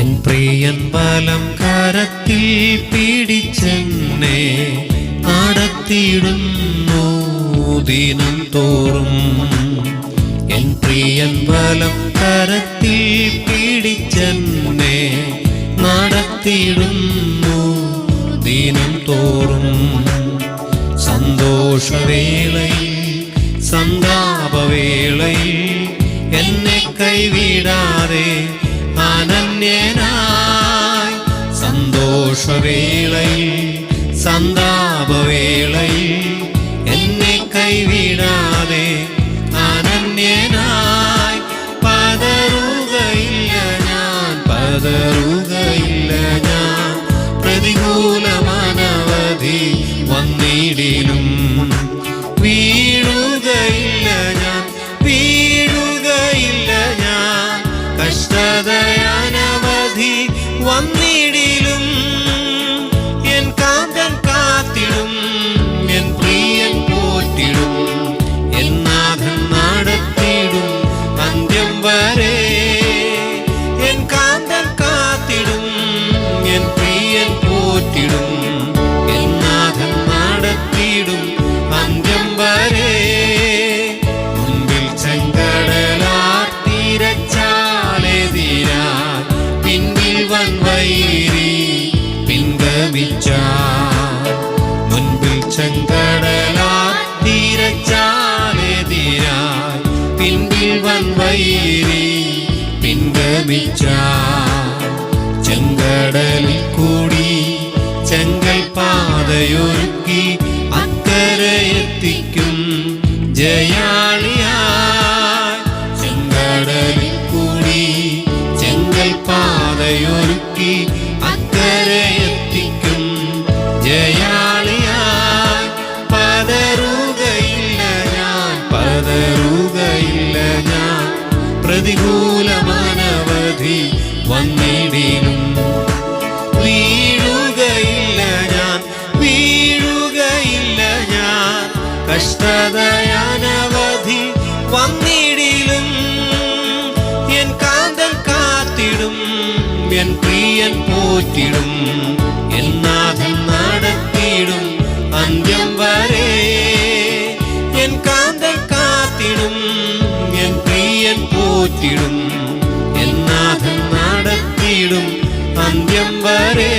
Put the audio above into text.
N പ്രിയൻ ബലം കരത്തിൽ പിടിച്ചെന്നെ നടത്തിയിടുന്നു ദിനം തോറും. എൻ പ്രിയൻ ബലം കരത്തിൽ പിടിച്ചെന്നെ നടത്തിയിടുന്നു ദിനം തോറും. സന്തോഷവേളയിൽ സന്താപവേളയിൽ എന്നെ കൈവിടാതെ അനന്യനായി സന്തോഷവേളയിൽ സന്താപവേളയിൽ എന്നെ കൈവിടാതെ അനന്യനായി പതറുകയില്ല ഞാൻ പതറുകയില്ല ഞാൻ. പ്രതികൂലമാനവധി വന്നിടിലും കഷ്ടതയാനവധി വന്നിടിലും വൈരി പിൻഗമിച്ച മുൻപിൽ ചെങ്കടലാ തീരച്ചാലെതിരായി പിൻപിൽ വൻ വൈരി പിൻഗമിച്ച ചെങ്കടലിൽ കൂടി ചെങ്കൽ പാതയൊരുക്കി അക്കരെ എത്തിക്കും പ്രതികൂലമാനവധി വന്നിടിലും വീഴുകയില്ല ഞാൻ വീഴുകയില്ല ഞാൻ. കഷ്ടതയാനവധി വന്നിടിലും. എൻ കാന്തൻ കാത്തിടും എൻ പ്രിയൻ പോറ്റിടും എന്നാഥൻ അന്ത്യം വരെ. എൻ കാന്തൻ കാത്തിടും എൻ പ്രിയൻ പോറ്റിടും എൻ നാഥൻ നടത്തിയിടും അന്ത്യം വരെ